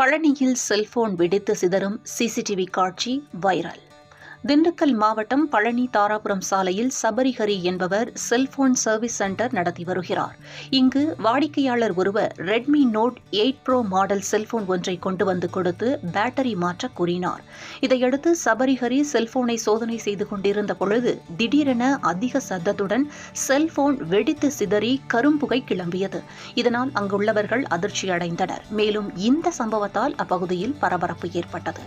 பழனியில் செல்போன் வெடித்து சிதறும் சிசிடிவி காட்சி வைரல். திண்டுக்கல் மாவட்டம் பழனி தாராபுரம் சாலையில் சபரிஹரி என்பவர் செல்போன் சர்வீஸ் சென்டர் நடத்தி வருகிறார். இங்கு வாடிக்கையாளர் ஒருவர் Redmi Note eight Pro model cellphone ஒன்றை கொண்டு வந்து கொடுத்து பேட்டரி மாற்ற கூறினார். இதையடுத்து சபரிஹரி செல்போனை சோதனை செய்து கொண்டிருந்த பொழுது திடீரென அதிக சத்தத்துடன் செல்போன் வெடித்து சிதறி கரும்புகை கிளம்பியது. இதனால் அங்குள்ளவர்கள் அதிர்ச்சியடைந்தனர். மேலும் இந்த சம்பவத்தால் அப்பகுதியில் பரபரப்பு ஏற்பட்டது.